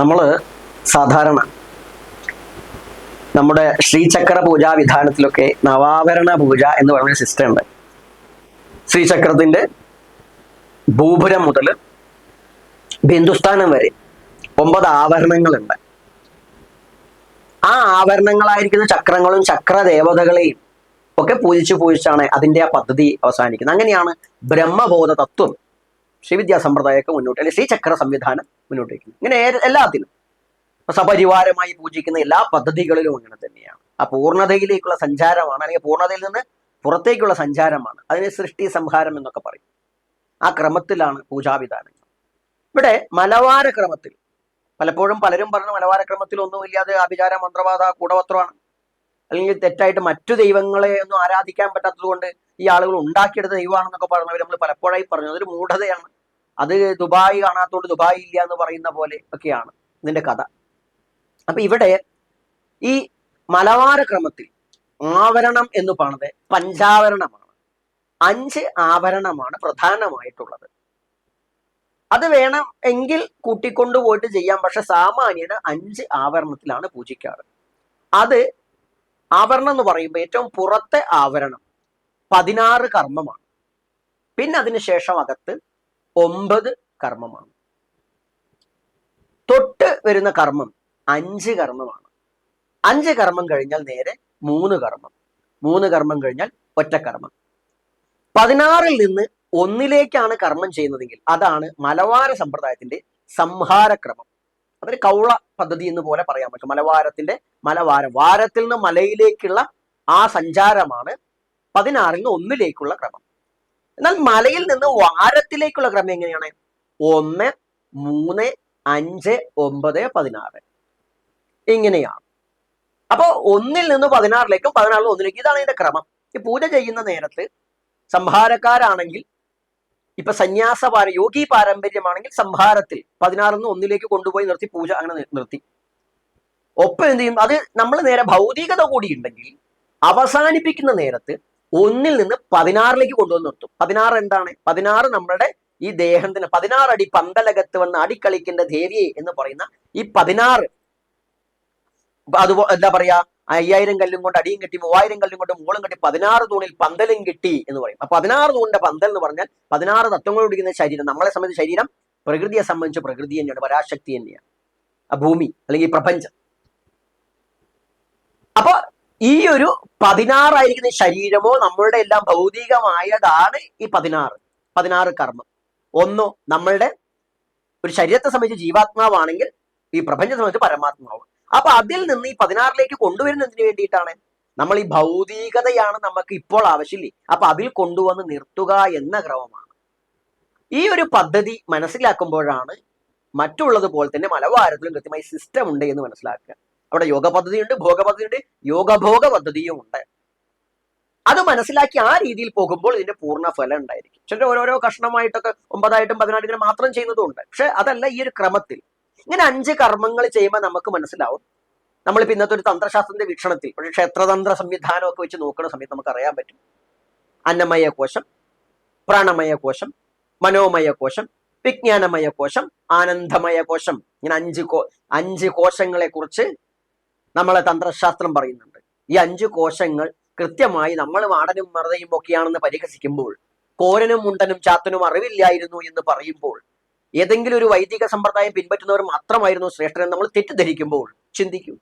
നമ്മൾ സാധാരണ നമ്മുടെ ശ്രീചക്ര പൂജാ വിധാനത്തിലൊക്കെ നവാഭരണ പൂജ എന്ന് പറയുന്ന സിസ്റ്റം ഉണ്ട്. ശ്രീചക്രത്തിന്റെ ഭൂപുരം മുതൽ ബിന്ദുസ്ഥാനം വരെ ഒമ്പത് ആഭരണങ്ങളുണ്ട് ആ ആഭരണങ്ങളായിരിക്കുന്ന ചക്രങ്ങളും ചക്രദേവതകളെയും ഒക്കെ പൂജിച്ച് പൂജിച്ചാണ് അതിന്റെ ആ പദ്ധതി അവസാനിക്കുന്നത്. അങ്ങനെയാണ് ബ്രഹ്മബോധ തത്വം. ശ്രീവിദ്യാ സമ്പ്രദായമൊക്കെ മുന്നോട്ട് അല്ലെങ്കിൽ ശ്രീചക്ര സംവിധാനം മുന്നോട്ട് വയ്ക്കുന്നു ഇങ്ങനെ എല്ലാത്തിനും സപരിവാരമായി പൂജിക്കുന്ന എല്ലാ പദ്ധതികളിലും അങ്ങനെ തന്നെയാണ്. ആ പൂർണതയിലേക്കുള്ള സഞ്ചാരമാണ് അല്ലെങ്കിൽ പൂർണതയിൽ നിന്ന് പുറത്തേക്കുള്ള സഞ്ചാരമാണ്. അതിനെ സൃഷ്ടി സംഹാരം എന്നൊക്കെ പറയും. ആ ക്രമത്തിലാണ് പൂജാവിധാനങ്ങൾ. ഇവിടെ മലവാര ക്രമത്തിൽ പലപ്പോഴും പലരും പറഞ്ഞ മലവാര ക്രമത്തിൽ ഒന്നുമില്ലാതെ ആഭിചാര മന്ത്രവാദ കൂടപത്രമാണ് അല്ലെങ്കിൽ തെറ്റായിട്ട് മറ്റു ദൈവങ്ങളെ ഒന്നും ആരാധിക്കാൻ പറ്റാത്തത് കൊണ്ട് ഈ ആളുകൾ ഉണ്ടാക്കിയെടുത്ത ദൈവമാണെന്നൊക്കെ പറഞ്ഞവർ നമ്മൾ പലപ്പോഴായി പറഞ്ഞു. അതൊരു മൂഢതയാണ്. അത് ദുബായ് കാണാത്തോണ്ട് ദുബായ് ഇല്ല എന്ന് പറയുന്ന പോലെ ഒക്കെയാണ് ഇതിന്റെ കഥ. അപ്പൊ ഇവിടെ ഈ മലവാര ക്രമത്തിൽ ആവരണം എന്ന് പറഞ്ഞത് പഞ്ചാവരണമാണ്. അഞ്ച് ആഭരണമാണ് പ്രധാനമായിട്ടുള്ളത്. അത് വേണം എങ്കിൽ കൂട്ടിക്കൊണ്ടുപോയിട്ട് ചെയ്യാം. പക്ഷെ സാമാന്യന് അഞ്ച് ആവരണത്തിലാണ് പൂജിക്കാറ്. അത് ആവരണം എന്ന് പറയുമ്പോൾ ഏറ്റവും പുറത്തെ ആവരണം പതിനാറ് കർമ്മമാണ്. പിന്നെ അതിനുശേഷം അകത്ത് ഒമ്പത് കർമ്മമാണ്. തൊട്ട് വരുന്ന കർമ്മം അഞ്ച് കർമ്മമാണ്. അഞ്ച് കർമ്മം കഴിഞ്ഞാൽ നേരെ മൂന്ന് കർമ്മം. മൂന്ന് കർമ്മം കഴിഞ്ഞാൽ ഒറ്റ കർമ്മം. പതിനാറിൽ നിന്ന് ഒന്നിലേക്കാണ് കർമ്മം ചെയ്യുന്നതെങ്കിൽ അതാണ് മലവാര സമ്പ്രദായത്തിന്റെ സംഹാരക്രമം. അതൊരു കൗള പദ്ധതി എന്ന് പോലെ പറയാൻ പറ്റും. മലവാരത്തിന്റെ മലവാരം വാരത്തിൽ നിന്ന് മലയിലേക്കുള്ള ആ സഞ്ചാരമാണ് പതിനാറിൽ നിന്ന് ഒന്നിലേക്കുള്ള ക്രമം. എന്നാൽ മലയിൽ നിന്ന് വാരത്തിലേക്കുള്ള ക്രമം എങ്ങനെയാണ്? ഒന്ന് മൂന്ന് അഞ്ച് ഒമ്പത് പതിനാറ്. ഇങ്ങനെയാണ്. അപ്പോൾ ഒന്നിൽ നിന്ന് പതിനാറിലേക്കും പതിനാറിൽ ഒന്നിലേക്കും ഇതാണ് ഇതിന്റെ ക്രമം. ഈ പൂജ ചെയ്യുന്ന നേരത്ത് സംഹാരക്കാരാണെങ്കിൽ ഇപ്പൊ സന്യാസ പാര യോഗി പാരമ്പര്യമാണെങ്കിൽ സംഹാരത്തിൽ പതിനാറിൽ നിന്ന് ഒന്നിലേക്ക് കൊണ്ടുപോയി നിർത്തി പൂജ അങ്ങനെ നിർത്തി. ഒപ്പം എന്ത് ചെയ്യും? അത് നമ്മൾ നേരെ ഭൗതികത കൂടി ഉണ്ടെങ്കിൽ അവസാനിപ്പിക്കുന്ന നേരത്ത് ഒന്നിൽ നിന്ന് പതിനാറിലേക്ക് കൊണ്ടുവന്ന് നിർത്തും. പതിനാറ് എന്താണ്? പതിനാറ് നമ്മുടെ ഈ ദേഹത്തിന് പതിനാറ് അടി പന്തലകത്ത് വന്ന് അടിക്കളിക്കേണ്ട ദേവിയെ എന്ന് പറയുന്ന ഈ പതിനാറ്. അതുപോ എന്താ പറയാ? അയ്യായിരം കല്ലും കൊണ്ട് അടിയും കെട്ടി മൂവായിരം കല്ലും കൊണ്ട് മൂളും കെട്ടി പതിനാറ് തൂണിൽ പന്തലും കിട്ടി എന്ന് പറയും. അപ്പൊ പതിനാറ് തൂണിന്റെ പന്തൽ എന്ന് പറഞ്ഞാൽ പതിനാറ് തത്വങ്ങൾ പിടിക്കുന്ന ശരീരം നമ്മളെ സംബന്ധിച്ച് ശരീരം പ്രകൃതിയെ സംബന്ധിച്ച് പ്രകൃതി തന്നെയാണ് പരാശക്തി തന്നെയാണ്. ആ ഭൂമി അല്ലെങ്കിൽ പ്രപഞ്ചം. ഈ ഒരു പതിനാറായിരിക്കുന്ന ശരീരമോ നമ്മളുടെ എല്ലാം ഭൗതികമായതാണ് ഈ പതിനാറ്. പതിനാറ് കർമ്മം. ഒന്നോ നമ്മളുടെ ഒരു ശരീരത്തെ സംബന്ധിച്ച് ജീവാത്മാവാണെങ്കിൽ ഈ പ്രപഞ്ചത്തെ സംബന്ധിച്ച് പരമാത്മാവ്. അപ്പൊ അതിൽ നിന്ന് ഈ പതിനാറിലേക്ക് കൊണ്ടുവരുന്നതിന് വേണ്ടിയിട്ടാണ്? നമ്മൾ ഈ ഭൗതികതയാണ് നമുക്ക് ഇപ്പോൾ ആവശ്യമില്ലേ? അപ്പൊ അതിൽ കൊണ്ടുവന്ന് നിർത്തുക എന്ന ക്രമമാണ്. ഈ ഒരു പദ്ധതി മനസ്സിലാക്കുമ്പോഴാണ് മറ്റുള്ളത് പോലെ തന്നെ മലവാരത്തിലും കൃത്യമായി സിസ്റ്റം ഉണ്ട് എന്ന് മനസ്സിലാക്കുക. അവിടെ യോഗ പദ്ധതിയുണ്ട് ഭോഗ പദ്ധതിയുണ്ട് യോഗഭോഗ പദ്ധതിയും ഉണ്ട്. അത് മനസ്സിലാക്കി ആ രീതിയിൽ പോകുമ്പോൾ ഇതിന്റെ പൂർണ ഫലം ഉണ്ടായിരിക്കും. ചിലർ ഓരോരോ കഷ്ണമായിട്ടൊക്കെ ഒമ്പതായിട്ടും പതിനായിട്ടും മാത്രം ചെയ്യുന്നതും ഉണ്ട് പക്ഷെ അതല്ല ഈ ഒരു ക്രമത്തിൽ. ഇങ്ങനെ അഞ്ച് കർമ്മങ്ങൾ ചെയ്യുമ്പോൾ നമുക്ക് മനസ്സിലാവും. നമ്മളിപ്പോ ഇന്നത്തെ ഒരു തന്ത്രശാസ്ത്രത്തിന്റെ വീക്ഷണത്തിൽ ക്ഷേത്രതന്ത്ര സംവിധാനം ഒക്കെ വെച്ച് നോക്കുന്ന സമയത്ത് നമുക്ക് അറിയാൻ പറ്റും. അന്നമയ കോശം പ്രാണമയ കോശം മനോമയ കോശം വിജ്ഞാനമയ കോശം ആനന്ദമയ കോശം ഇങ്ങനെ അഞ്ച് കോ അഞ്ച് കോശങ്ങളെ കുറിച്ച് നമ്മളെ തന്ത്രശാസ്ത്രം പറയുന്നുണ്ട്. ഈ അഞ്ച് കോശങ്ങൾ കൃത്യമായി നമ്മൾ വാടനും മറുതയും ഒക്കെയാണെന്ന് പരിഹസിക്കുമ്പോൾ കോരനും മുണ്ടനും ചാത്തനും അറിവില്ലായിരുന്നു എന്ന് പറയുമ്പോൾ ഏതെങ്കിലും ഒരു വൈദിക സമ്പ്രദായം പിൻപറ്റുന്നവർ മാത്രമായിരുന്നു ശ്രേഷ്ഠനെ നമ്മൾ തെറ്റിദ്ധരിക്കുമ്പോൾ ചിന്തിക്കൂ.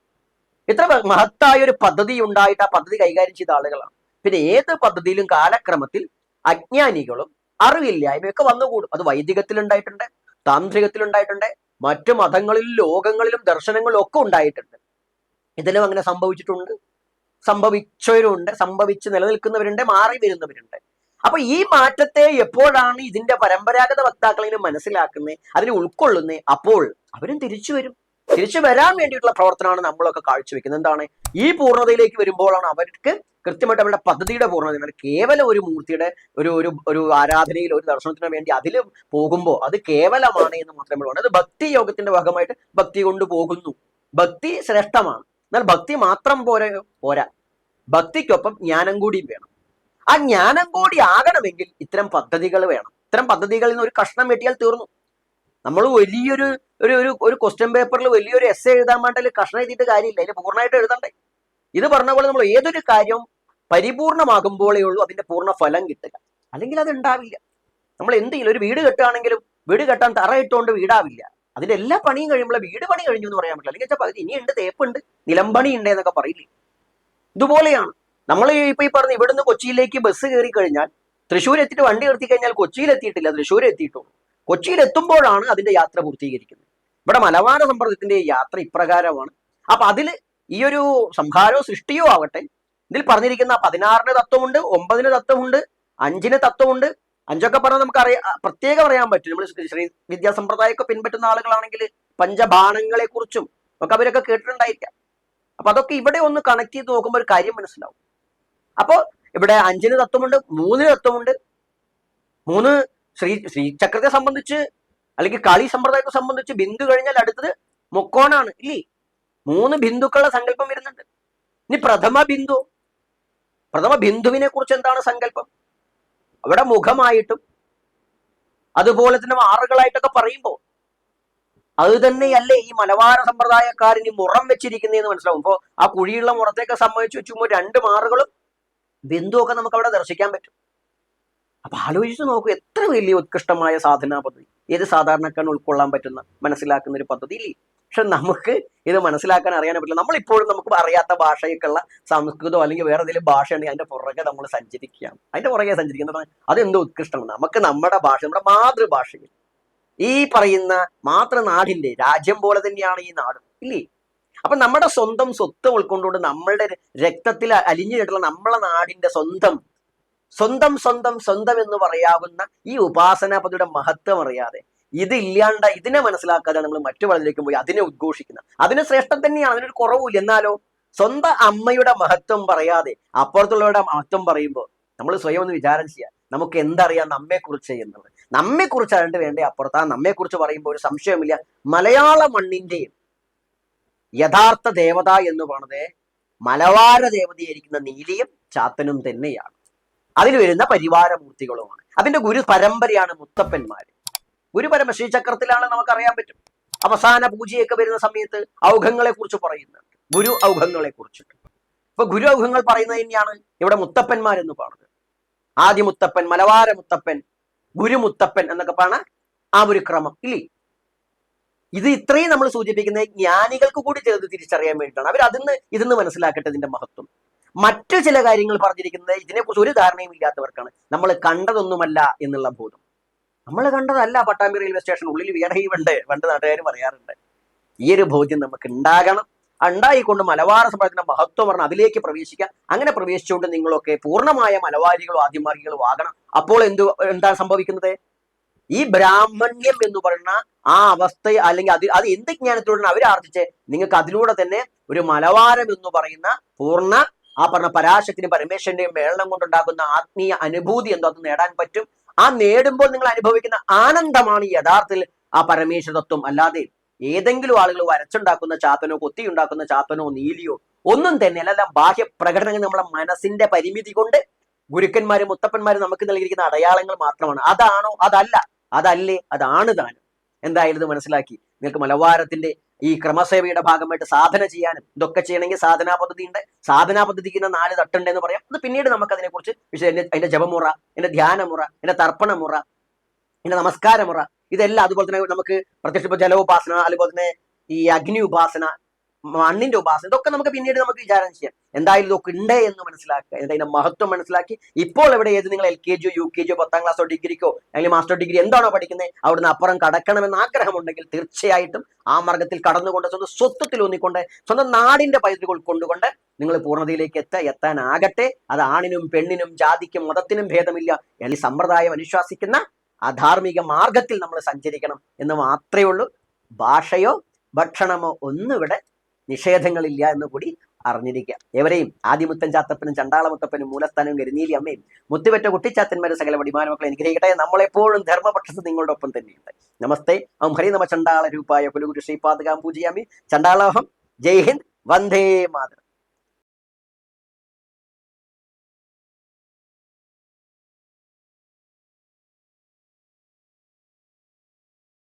ഇത്ര മഹത്തായ ഒരു പദ്ധതി ഉണ്ടായിട്ട് ആ പദ്ധതി കൈകാര്യം ചെയ്ത ആളുകളാണ്. പിന്നെ ഏത് പദ്ധതിയിലും കാലക്രമത്തിൽ അജ്ഞാനികളും അറിവില്ലായ്മയൊക്കെ വന്നുകൂടും. അത് വൈദികത്തിലുണ്ടായിട്ടുണ്ട് താന്ത്രികത്തിലുണ്ടായിട്ടുണ്ട് മറ്റു മതങ്ങളിലും ലോകങ്ങളിലും ദർശനങ്ങളിലും ഒക്കെ ഉണ്ടായിട്ടുണ്ട്. ഇതിലും അങ്ങനെ സംഭവിച്ചിട്ടുണ്ട്. സംഭവിച്ചവരുണ്ട് സംഭവിച്ച് നിലനിൽക്കുന്നവരുണ്ട് മാറി വരുന്നവരുണ്ട്. അപ്പൊ ഈ മാറ്റത്തെ എപ്പോഴാണ് ഇതിന്റെ പരമ്പരാഗത വക്താക്കളിനെ മനസ്സിലാക്കുന്നത് അതിനെ ഉൾക്കൊള്ളുന്നത് അപ്പോൾ അവരും തിരിച്ചു വരും. തിരിച്ചു വരാൻ വേണ്ടിയിട്ടുള്ള പ്രവർത്തനമാണ് നമ്മളൊക്കെ കാഴ്ചവെക്കുന്നത്. എന്താണ്? ഈ പൂർണതയിലേക്ക് വരുമ്പോഴാണ് അവർക്ക് കൃത്യമായിട്ട് അവരുടെ പദ്ധതിയുടെ പൂർണത. കേവലം ഒരു മൂർത്തിയുടെ ഒരു ഒരു ഒരു ആരാധനയിൽ ഒരു ദർശനത്തിന് വേണ്ടി അതിൽ പോകുമ്പോൾ അത് കേവലമാണ് എന്ന് മാത്രമേ ഉള്ളൂ. അത് ഭക്തി യോഗത്തിന്റെ ഭാഗമായിട്ട് ഭക്തി കൊണ്ട് പോകുന്നു. ഭക്തി ശ്രേഷ്ഠമാണ്. എന്നാൽ ഭക്തി മാത്രം പോര പോരാ. ഭക്തിക്കൊപ്പം ജ്ഞാനം കൂടിയും വേണം. ആ ജ്ഞാനം കൂടി ആകണമെങ്കിൽ ഇത്തരം പദ്ധതികൾ വേണം. ഇത്തരം പദ്ധതികളിൽ നിന്ന് ഒരു കഷ്ണം വെട്ടിയാൽ തീർന്നു. നമ്മൾ വലിയൊരു ഒരു ഒരു ഒരു ക്വസ്റ്റ്യൻ പേപ്പറിൽ വലിയൊരു എസ് എഴുതാൻ വേണ്ടി കഷ്ണം എഴുതിയിട്ട് കാര്യമില്ല. അതിന് പൂർണമായിട്ട് എഴുതണ്ടേ. ഇത് പറഞ്ഞ പോലെ നമ്മൾ ഏതൊരു കാര്യവും പരിപൂർണമാകുമ്പോഴേ ഉള്ളൂ അതിന്റെ പൂർണ ഫലം കിട്ടുക. അല്ലെങ്കിൽ അത് ഉണ്ടാവില്ല. നമ്മൾ എന്തെങ്കിലും ഒരു വീട് കെട്ടുകയാണെങ്കിലും വീട് കെട്ടാൻ തറ ഇട്ടുകൊണ്ട് വീടാവില്ല. അതിന്റെ എല്ലാ പണിയും കഴിയുമ്പോൾ വീട് പണി കഴിഞ്ഞു എന്ന് പറയാൻ പറ്റില്ല. അല്ലെങ്കിൽ വെച്ചാൽ പകുതി ഇനിയുണ്ട് തേപ്പുണ്ട് നിലമ്പണി ഉണ്ട് എന്നൊക്കെ പറയില്ലേ? ഇതുപോലെയാണ്. നമ്മൾ ഇപ്പൊ ഈ പറഞ്ഞ ഇവിടുന്ന് കൊച്ചിയിലേക്ക് ബസ് കയറി കഴിഞ്ഞാൽ തൃശ്ശൂർ എത്തിയിട്ട് വണ്ടി നിർത്തി കഴിഞ്ഞാൽ കൊച്ചിയിൽ എത്തിയിട്ടില്ല തൃശ്ശൂർ എത്തിയിട്ടുള്ളൂ കൊച്ചിയിൽ എത്തുമ്പോഴാണ് അതിന്റെ യാത്ര പൂർത്തീകരിക്കുന്നത്. ഇവിടെ മലബാര സമ്പ്രദത്തിന്റെ യാത്ര ഇപ്രകാരമാണ്. അപ്പൊ അതിൽ ഈ ഒരു സംഹാരോ സൃഷ്ടിയോ ആവട്ടെ ഇതിൽ പറഞ്ഞിരിക്കുന്ന പതിനാറിന് തത്വമുണ്ട് ഒമ്പതിന് തത്വമുണ്ട് അഞ്ചിന് തത്വമുണ്ട് അഞ്ചൊക്കെ പറഞ്ഞാൽ നമുക്ക് അറിയാം പ്രത്യേകം അറിയാൻ പറ്റും. നമ്മൾ ശ്രീ വിദ്യാസമ്പ്രദായമൊക്കെ പിൻപറ്റുന്ന ആളുകളാണെങ്കിൽ പഞ്ചബാണങ്ങളെ കുറിച്ചും ഒക്കെ അവരൊക്കെ കേട്ടിട്ടുണ്ടായിരിക്കാം. അപ്പൊ അതൊക്കെ ഇവിടെ ഒന്ന് കണക്ട് ചെയ്ത് നോക്കുമ്പോൾ ഒരു കാര്യം മനസ്സിലാവും. അപ്പോ ഇവിടെ അഞ്ചിന് തത്വമുണ്ട് മൂന്നിന് തത്വമുണ്ട്. മൂന്ന് ശ്രീ ശ്രീചക്രത്തെ സംബന്ധിച്ച് അല്ലെങ്കിൽ കാളി സമ്പ്രദായത്തെ സംബന്ധിച്ച് ബിന്ദു കഴിഞ്ഞാൽ അടുത്തത് മുക്കോണാണ് ഇല്ലേ? മൂന്ന് ബിന്ദുക്കളുടെ സങ്കല്പം വരുന്നുണ്ട്. ഇനി പ്രഥമ ബിന്ദു. പ്രഥമ ബിന്ദുവിനെ കുറിച്ച് എന്താണ് സങ്കല്പം? അവിടെ മുഖമായിട്ടും അതുപോലെ തന്നെ ആറുകളായിട്ടൊക്കെ പറയുമ്പോൾ അത് തന്നെയല്ലേ ഈ മലബാര സമ്പ്രദായക്കാരന് മുറം വെച്ചിരിക്കുന്നതെന്ന് മനസ്സിലാവും. അപ്പോ ആ കുഴിയുള്ള മുറത്തേക്ക് സംബന്ധിച്ച് വെച്ചുമ്പോൾ രണ്ട് മാറുകളും ബിന്ദുവൊക്കെ നമുക്ക് അവിടെ ദർശിക്കാൻ പറ്റും. അപ്പൊ ആലോചിച്ച് നോക്കൂ എത്ര വലിയ ഉത്കൃഷ്ടമായ സാധനാ പദ്ധതി. ഏത് സാധാരണക്കാരൻ ഉൾക്കൊള്ളാൻ പറ്റുന്ന മനസ്സിലാക്കുന്ന ഒരു പദ്ധതി ഇല്ലേ പക്ഷെ നമുക്ക് ഇത് മനസ്സിലാക്കാൻ അറിയാൻ പറ്റില്ല. നമ്മളിപ്പോഴും നമുക്ക് അറിയാത്ത ഭാഷയൊക്കെയുള്ള സംസ്കൃതം അല്ലെങ്കിൽ വേറെ ഏതെങ്കിലും ഭാഷയുണ്ടെങ്കിൽ അതിന്റെ പുറകെ നമ്മൾ സഞ്ചരിക്കുകയാണ്. അതിന്റെ പുറകെ സഞ്ചരിക്കുന്നത് അതെന്തോ ഉത്കൃഷ്ടമാണ്. നമുക്ക് നമ്മുടെ ഭാഷ നമ്മുടെ മാതൃഭാഷയിൽ ഈ പറയുന്ന മാതൃനാടിന്റെ രാജ്യം പോലെ തന്നെയാണ് ഈ നാട്. ഇല്ലേ? അപ്പൊ നമ്മുടെ സ്വന്തം സ്വത്ത് ഉൾക്കൊണ്ടുകൊണ്ട് നമ്മളുടെ രക്തത്തിൽ അലിഞ്ഞു കിട്ടുന്ന നമ്മളെ നാടിന്റെ സ്വന്തം സ്വന്തം സ്വന്തം സ്വന്തം എന്ന് പറയാവുന്ന ഈ ഉപാസനാ പതിയുടെ മഹത്വം അറിയാതെ ഇത് ഇല്ലാണ്ട ഇതിനെ മനസ്സിലാക്കാതെ നമ്മൾ മറ്റു വളരിലേക്ക് പോയി അതിനെ ഉദ്ഘോഷിക്കുന്ന. അതിന് ശ്രേഷ്ഠം തന്നെയാണ് അതിനൊരു കുറവില്ല എന്നാലോ? സ്വന്തം അമ്മയുടെ മഹത്വം പറയാതെ അപ്പുറത്തുള്ളവരുടെ മഹത്വം പറയുമ്പോൾ നമ്മൾ സ്വയം ഒന്ന് വിചാരം ചെയ്യുക നമുക്ക് എന്തറിയാം നമ്മെക്കുറിച്ച് എന്നുള്ളത്. നമ്മെക്കുറിച്ച് അറിയേണ്ട വേണ്ടേ അപ്പുറത്ത്. ആ നമ്മെക്കുറിച്ച് പറയുമ്പോൾ ഒരു സംശയമില്ല മലയാള മണ്ണിന്റെയും യഥാർത്ഥ ദേവത എന്ന് പറഞ്ഞത് മലവാര ദേവതയായിരിക്കുന്ന നീലിയും ചാത്തനും തന്നെയാണ്. അതിൽ വരുന്ന പരിവാരമൂർത്തികളുമാണ്. അതിന്റെ ഗുരു പരമ്പരയാണ് മുത്തപ്പന്മാര്. ഗുരുപരമ ശ്രീചക്രത്തിലാണ് നമുക്കറിയാൻ പറ്റും. അവസാന പൂജയൊക്കെ വരുന്ന സമയത്ത് ഔഘങ്ങളെ കുറിച്ച് പറയുന്നുണ്ട് ഗുരു ഔഘങ്ങളെ കുറിച്ചിട്ട് ഇപ്പൊ ഗുരു ഔഘങ്ങൾ പറയുന്നത് തന്നെയാണ് ഇവിടെ മുത്തപ്പന്മാരെന്ന് പറഞ്ഞത്. ആദ്യ മുത്തപ്പൻ മലവാര മുത്തപ്പൻ ഗുരുമുത്തപ്പൻ എന്നൊക്കെ പറഞ്ഞ ആ ഒരു ക്രമം. ഇല്ലേ? ഇത് ഇത്രയും നമ്മൾ സൂചിപ്പിക്കുന്നത് ജ്ഞാനികൾക്ക് കൂടി ചേർത്ത് തിരിച്ചറിയാൻ വേണ്ടിയിട്ടാണ്. അവർ അതിന്ന് ഇതിന്ന് മനസ്സിലാക്കട്ടെ ഇതിന്റെ മഹത്വം. മറ്റു ചില കാര്യങ്ങൾ പറഞ്ഞിരിക്കുന്നത് ഇതിനെക്കുറിച്ച് ഒരു ധാരണയും ഇല്ലാത്തവർക്കാണ്. നമ്മൾ കണ്ടതൊന്നുമല്ല എന്നുള്ള ബോധം. നമ്മൾ കണ്ടതല്ല പട്ടാമ്പി റെയിൽവേ സ്റ്റേഷൻ ഉള്ളിൽ വേറെയും ഉണ്ട് പണ്ട് നാട്ടുകാർ പറയാറുണ്ട്. ഈ ഒരു ബോധ്യം നമുക്ക് ഉണ്ടാകണം. ഉണ്ടായിക്കൊണ്ട് മലബാർ സമ്പ്രദായത്തിന്റെ മഹത്വം പറഞ്ഞ് അതിലേക്ക് പ്രവേശിക്കാം. അങ്ങനെ പ്രവേശിച്ചുകൊണ്ട് നിങ്ങളൊക്കെ പൂർണമായ മലബാരികളും ആദ്യമാർഗികളും ആകണം. അപ്പോൾ എന്തു എന്താ സംഭവിക്കുന്നത്? ഈ ബ്രാഹ്മണ്യം എന്ന് പറയുന്ന ആ അവസ്ഥ അല്ലെങ്കിൽ അത് അത് എന്ത് ജ്ഞാനത്തിലൂടെ അവർ ആർജിച്ച് നിങ്ങൾക്ക് അതിലൂടെ തന്നെ ഒരു മലവാരം എന്ന് പറയുന്ന പൂർണ ആ പറഞ്ഞ പരാശക്തിനും പരമേശ്വരന്റെയും മേളനം കൊണ്ടുണ്ടാകുന്ന ആത്മീയ അനുഭൂതി എന്തോ അത് നേടാൻ പറ്റും. ആ നേടുമ്പോൾ നിങ്ങൾ അനുഭവിക്കുന്ന ആനന്ദമാണ് യഥാർത്ഥത്തിൽ ആ പരമേശ്വര തത്വം. അല്ലാതെ ഏതെങ്കിലും ആളുകൾ വരച്ചുണ്ടാക്കുന്ന ചാത്തനോ കൊത്തിയുണ്ടാക്കുന്ന ചാത്തനോ നീലിയോ ഒന്നും തന്നെ അല്ല ബാഹ്യ പ്രകടനങ്ങൾ നമ്മുടെ മനസ്സിന്റെ പരിമിതി കൊണ്ട് ഗുരുക്കന്മാരും മുത്തപ്പന്മാരും നമുക്ക് നൽകിയിരിക്കുന്ന അടയാളങ്ങൾ മാത്രമാണ്. അതാണോ? അതല്ല. അതല്ലേ? അതാണ് താനും എന്തായാലും മനസ്സിലാക്കി? നിങ്ങൾക്ക് മലബാരത്തിന്റെ ഈ ക്രമസേവയുടെ ഭാഗമായിട്ട് സാധന ചെയ്യാനും ഇതൊക്കെ ചെയ്യണമെങ്കിൽ സാധനാ പദ്ധതി ഉണ്ട്. സാധനാ പദ്ധതിക്ക് നാല് തട്ടുണ്ട് എന്ന് പറയാം. അത് പിന്നീട് നമുക്ക് അതിനെക്കുറിച്ച് വിഷയം അതിന്റെ ജപമുറ എന്റെ ധ്യാനമുറ എന്റെ തർപ്പണമുറ എന്റെ നമസ്കാരമുറ ഇതെല്ലാം അതുപോലെ തന്നെ നമുക്ക് പ്രത്യക്ഷ ജലോപാസന അതുപോലെ തന്നെ ഈ അഗ്നി ഉപാസന മണ്ണിന്റെ ഉപാസന. ഇതൊക്കെ നമുക്ക് പിന്നീട് നമുക്ക് വിചാരം ചെയ്യാം. എന്തായാലും ഇതൊക്കെ ഉണ്ട് എന്ന് മനസ്സിലാക്കുക. എന്തായാലും മഹത്വം മനസ്സിലാക്കി? ഇപ്പോൾ എവിടെ ഏത് നിങ്ങൾ എൽ കെ ജിയോ യു കെ ജിയോ പത്താം ക്ലാസ്സോ ഡിഗ്രിക്കോ അല്ലെങ്കിൽ മാസ്റ്റർ ഡിഗ്രി എന്താണോ പഠിക്കുന്നത് അവിടുന്ന് അപ്പുറം കടക്കണമെന്ന് ആഗ്രഹമുണ്ടെങ്കിൽ തീർച്ചയായിട്ടും ആ മാർഗത്തിൽ കടന്നുകൊണ്ട് സ്വന്തം സ്വത്വത്തിൽ ഊന്നിക്കൊണ്ട് സ്വന്തം നാടിന്റെ പൈതൃകൾ ഉൾക്കൊണ്ടുകൊണ്ട് നിങ്ങൾ പൂർണതയിലേക്ക് എത്ത എത്താനാകട്ടെ. അത് ആണിനും പെണ്ണിനും ജാതിക്കും മതത്തിനും ഭേദമില്ല. അല്ലെങ്കിൽ സമ്പ്രദായം അനുശാസിക്കുന്ന അധാർമിക മാർഗത്തിൽ നമ്മൾ സഞ്ചരിക്കണം എന്ന് മാത്രമേ ഉള്ളൂ. ഭാഷയോ ഭക്ഷണമോ ഒന്നും ഇവിടെ നിഷേധങ്ങളില്ല എന്ന് കൂടി അറിഞ്ഞിരിക്കുക. എവരെയും ആദ്യമുത്തൻ ചാത്തപ്പനും ചണ്ടാളമുത്തപ്പനും മൂലസ്ഥാനവും കരുനീലി അമ്മയും മുത്തുപെറ്റ കുട്ടിച്ചാത്തന്മാരും സകല വടിമാനമക്കളെ അനുഗ്രഹിക്കട്ടെ. നമ്മളെപ്പോഴും ധർമ്മപക്ഷത്ത് നിങ്ങളുടെ ഒപ്പം തന്നെയുണ്ട് നമസ്തേ. ഓം ഹരി നമ ചണ്ടാള രൂപായ കുലുഗുരു ശ്രീപാദകാം പൂജയാമി ചണ്ടാളോഹം. ജയ് ഹിന്ദ്. വന്ദേ മാതരം.